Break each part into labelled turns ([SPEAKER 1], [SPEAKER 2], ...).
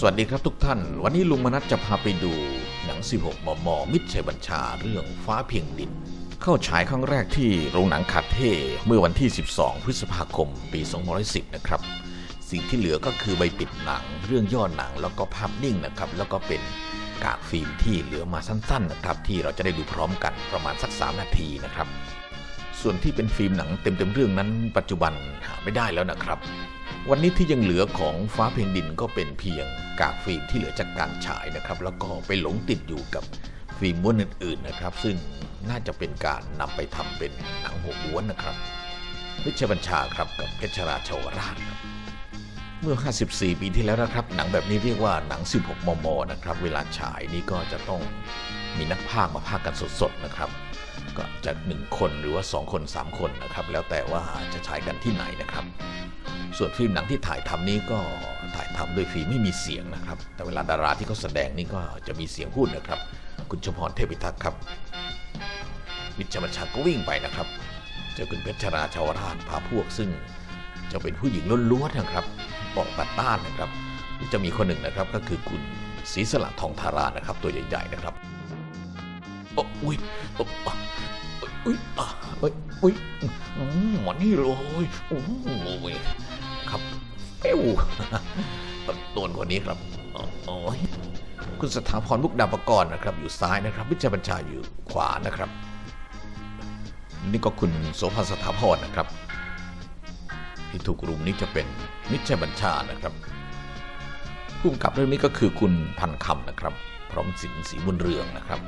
[SPEAKER 1] สวัสดีครับทุกท่าน วันนี้ลุงมนัสจะพาไปดูหนัง 16 มม มิตรชัยบัญชาเรื่องฟ้าเพียงดิน เข้าฉายครั้งแรกที่โรงหนังคาเท่เมื่อวันที่ 12 พฤษภาคม ปี2510 นะครับ สิ่งที่เหลือก็คือใบปิดหนัง เรื่องย่อหนังแล้วก็ภาพนิ่งนะครับ แล้วก็เป็นกากฟิล์มที่เหลือมาสั้นๆนะครับที่เราจะได้ดูพร้อมกันประมาณสัก 3 นาทีนะครับ ส่วนที่เป็นฟิล์มหนังเต็มๆเรื่องนั้น ปัจจุบันหาไม่ได้แล้วนะครับ วันนี้ที่ยังเหลือของฟ้าเพียงดินก็เป็นเพียงกากฟิล์มที่เหลือจากการฉายนะครับ แล้วก็ไปหลงติดอยู่กับฟิล์มม้วนอื่นๆนะครับ ซึ่งน่าจะเป็นการนำไปทำเป็นหนังหัวม้วนนะครับวิชยบัญชาครับกับเพชรราชาวราชครับเมื่อ 54 ปีที่แล้วนะครับ หนังแบบนี้เรียกว่าหนัง 16 มม นะครับ เวลาฉายนี่ก็จะต้องมีนักพากย์มาพากกันสดๆ นะครับ ก็จะหนึ่งคนหรือว่า 2 คน 3 คนนะครับ แล้วแต่ว่าจะฉายกันที่ไหนนะครับ ส่วนฟิล์มหนังที่ถ่ายทำนี้ก็ถ่ายทำด้วยฟิล์มไม่มีเสียงนะครับ แต่เวลาดาราที่เขาแสดงนี่ก็จะมีเสียงพูดนะครับ คุณชมพรเทพิทักษ์ครับวิชยบัญชาก็วิ่งไปนะครับ เจอคุณเพชรราชาวราชพาพวกซึ่งจะเป็นผู้หญิงล้วนๆนะครับออกปัดต้านนะครับ จะมีคนหนึ่งนะครับก็คือคุณศรีสละทองธารานะครับ ตัวใหญ่ๆนะครับ อ้อุ้ยโอ้อะอุ้ยอุ้ยอุ้ยมหมอนี่เลยโอ้ยครับเอ้วตัวกว่านี้ครับโอ้ยคุณสถาพรมุกดาปกรณ์นะครับ อยู่ซ้ายนะครับ วิจารบัญชาอยู่ขวานะครับ นี่ก็คุณโสภาสถาพรนะครับ ที่ถูกรุมนี้จะเป็นมิตรชัยบัญชานะครับผู้กำกับเรื่องนี้ก็คือคุณพันคำนะครับ พร้อมสินศรีบุญเรืองนะครับ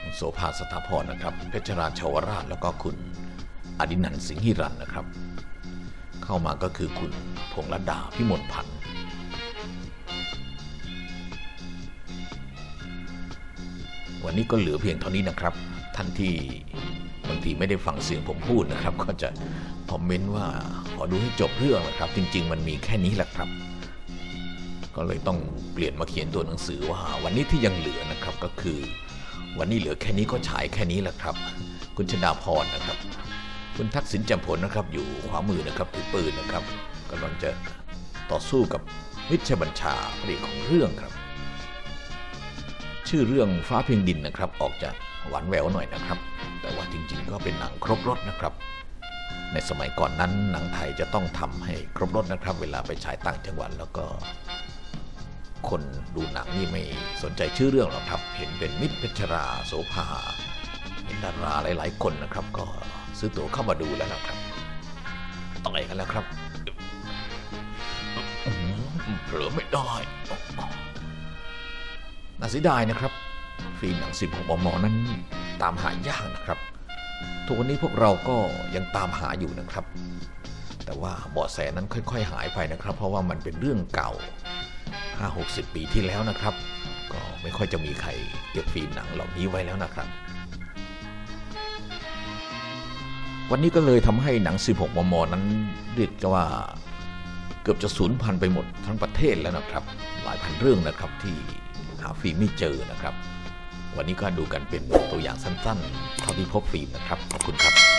[SPEAKER 1] คุณโสภาสถาพรนะครับ เพชรราชาวราชแล้วก็คุณอดินันสิงหิรันนะครับ เข้ามาก็คือคุณพงษ์รดาพิมลพันธ์วันนี้ก็เหลือเพียงเท่านี้นะครับ ท่านที่บางทีไม่ได้ฟังเสียงผมพูดนะครับ ก็จะคอมเมนต์ว่าขอดูให้จบเรื่องนะครับ จริง ๆ มันมีแค่นี้แหละครับ ก็เลยต้องเปลี่ยนมาเขียนตัวหนังสือว่า วันนี้ที่ยังเหลือนะครับก็คือ วันนี้เหลือแค่นี้ก็ฉายแค่นี้แหละครับ คุณชนาพรนะครับ คุณทักษิณจำผลนะครับ อยู่ขวามือนะครับถือปืนนะครับกำลังจะต่อสู้กับวิชบัญชาพระเอกของเรื่องครับ ชื่อเรื่องฟ้าเพียงดินนะครับ ออกจะหวานแหววหน่อยนะครับ แต่ว่าจริงๆ ก็เป็นหนังครบรถนะครับ ในสมัยก่อนนั้นหนังไทยจะต้องทำให้ครบรถนะครับ เวลาไปฉายต่างจังหวัดแล้วก็ คนดูหนังนี่ไม่สนใจชื่อเรื่องหรอกครับ เห็นเป็นมิตรเพชราโสภาเห็นดาราหลาย ๆ คนนะครับ ก็ซื้อตั๋วเข้ามาดูแล้วนะครับต่อยกันแล้วครับอื้อหือเผลอไม่ได้น่าเสียดายนะครับ ฟิล์มหนัง16มมนั้นตามหายากนะครับ ทุกวันนี้พวกเราก็ยังตามหาอยู่นะครับ แต่ว่าเบาะแสนั้นค่อย ๆ หายไปนะครับ เพราะว่ามันเป็นเรื่องเก่า 5-60 ปีที่แล้วนะครับ ก็ไม่ค่อยจะมีใครเก็บฟิล์มหนังเหล่านี้ไว้แล้วนะครับ วันนี้ก็เลยทำให้หนัง 16 มม นั้นเรียกว่าเกือบจะสูญพันธุ์ไปหมดทั้งประเทศแล้วนะครับ หลายพันเรื่องนะครับที่หาฟิล์มไม่เจอนะครับ วันนี้ก็ดูกันเป็นตัวอย่างสั้นๆเท่าที่พบฟิล์มนะครับขอบคุณครับ